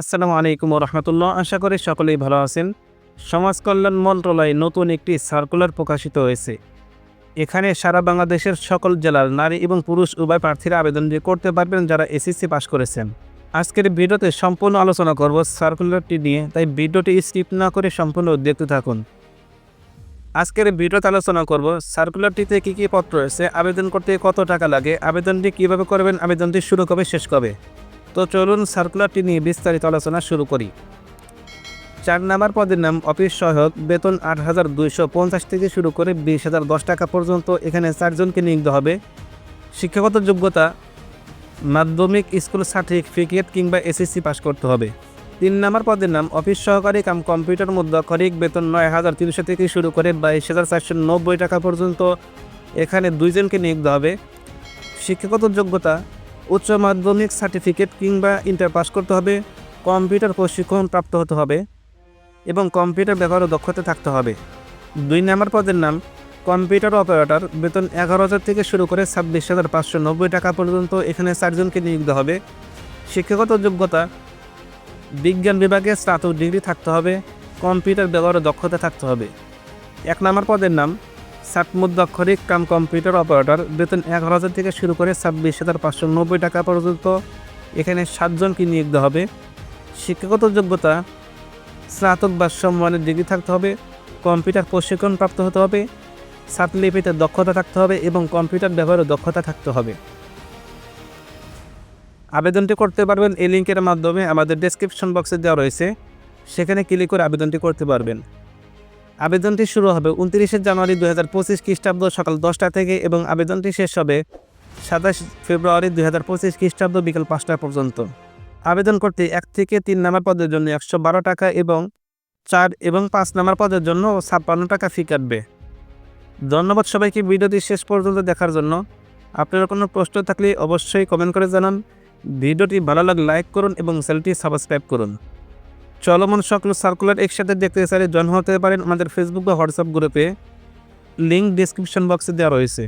আসসালামু আলাইকুম রহমতুল্লাহ। আশা করি সকলেই ভালো আছেন। সমাজ কল্যাণ মন্ত্রণালয়ে নতুন একটি সার্কুলার প্রকাশিত হয়েছে। এখানে সারা বাংলাদেশের সকল জেলার নারী এবং পুরুষ উভয় প্রার্থীরা আবেদন করতে পারবেন যারা এসএসসি পাশ করেছেন। আজকের ভিডিওতে সম্পূর্ণ আলোচনা করব সার্কুলারটি নিয়ে, তাই ভিডিওটি স্কিপ না করে সম্পূর্ণ দেখতে থাকুন। আজকের ভিডিওতে আলোচনা করব সার্কুলারটিতে কী কী পত্র রয়েছে, আবেদন করতে কত টাকা লাগে, আবেদনটি কীভাবে করবেন, আবেদনটি শুরু কবে, শেষ কবে? তো চলুন সার্কুলারটি নিয়ে বিস্তারিত আলোচনা শুরু করি। চার নাম্বার পদের নাম অফিস সহায়ক, বেতন আট হাজার দুইশো পঞ্চাশ থেকে শুরু করে বিশ হাজার দশ টাকা পর্যন্ত এখানে চারজনকে নিয়োগ হবে। শিক্ষাগত যোগ্যতা, মাধ্যমিক স্কুল সার্টিফিকেট কিংবা এসএসসি পাস করতে হবে। তিন নাম্বার পদের নাম অফিস সহকারী কাম কম্পিউটার মুদ্রাক্ষরিক, বেতন নয় হাজার তিনশো থেকে শুরু করে বাইশ হাজার চারশো নব্বই টাকা পর্যন্ত এখানে দুইজনকে নিয়োগ হবে। শিক্ষাগত যোগ্যতা উচ্চ মাধ্যমিক সার্টিফিকেট কিংবা ইন্টার পাস করতে হবে, কম্পিউটার প্রশিক্ষণ প্রাপ্ত হতে হবে এবং কম্পিউটার ব্যবহারে দক্ষতা থাকতে হবে। দুই নম্বর পদের নাম, কম্পিউটার অপারেটর। বেতন এগারো হাজার থেকে শুরু করে ছাব্বিশ হাজার পাঁচশো নব্বই টাকা পর্যন্ত এখানে চারজনকে দেওয়া হবে। শিক্ষাগত যোগ্যতা, বিজ্ঞান বিভাগে স্নাতক ডিগ্রি থাকতে হবে, কম্পিউটার ব্যবহারে দক্ষতা থাকতে হবে। এক নম্বর পদের নাম ষাট মুদ্রাক্ষরিক কাম কম্পিউটার অপারেটর। বেতন এগারো হাজার থেকে শুরু করে ছাব্বিশ হাজার পাঁচশো নব্বই টাকা পর্যন্ত। এখানে সাতজনকে নিয়োগ হবে? শিক্ষাগত যোগ্যতা, স্নাতক বা সম্মানের ডিগ্রি থাকতে হবে, কম্পিউটার প্রশিক্ষণ প্রাপ্ত হতে হবে সাতলিপিতে দক্ষতা থাকতে হবে এবং কম্পিউটার ব্যবহারে দক্ষতা থাকতে হবে। আবেদনটি করতে পারবেন এই লিঙ্কের মাধ্যমে আমাদের ডেসক্রিপশন বক্সে দেওয়া রয়েছে। সেখানে ক্লিক করে আবেদনটি করতে পারবেন। আবেদনটি শুরু হবে উনত্রিশে জানুয়ারি দু হাজার পঁচিশ খ্রিস্টাব্দ সকাল দশটা থেকে এবং আবেদনটি শেষ হবে সাতাশ ফেব্রুয়ারি দুই হাজার পঁচিশ খ্রিস্টাব্দ বিকেল পাঁচটা পর্যন্ত। আবেদন করতে এক থেকে তিন নাম্বার পদের জন্য একশো বারো টাকা এবং চার এবং পাঁচ নাম্বার পদের জন্য ছাপ্পান্ন টাকা ফি কাটবে। ধন্যবাদ সবাইকে, ভিডিওটি শেষ পর্যন্ত দেখার জন্য। আপনার কোনো প্রশ্ন থাকলে অবশ্যই কমেন্ট করে জানান। ভিডিওটি ভালো লাগলে লাইক করুন এবং চ্যানেলটি সাবস্ক্রাইব করুন। চলমান সকল সার্কুলার একসাথে দেখতে চাইলে জয়েন হতে পারেন আমাদের ফেসবুক বা হোয়াটসঅ্যাপ গ্রুপে লিঙ্ক ডিসক্রিপশন বক্সে দেওয়া রয়েছে।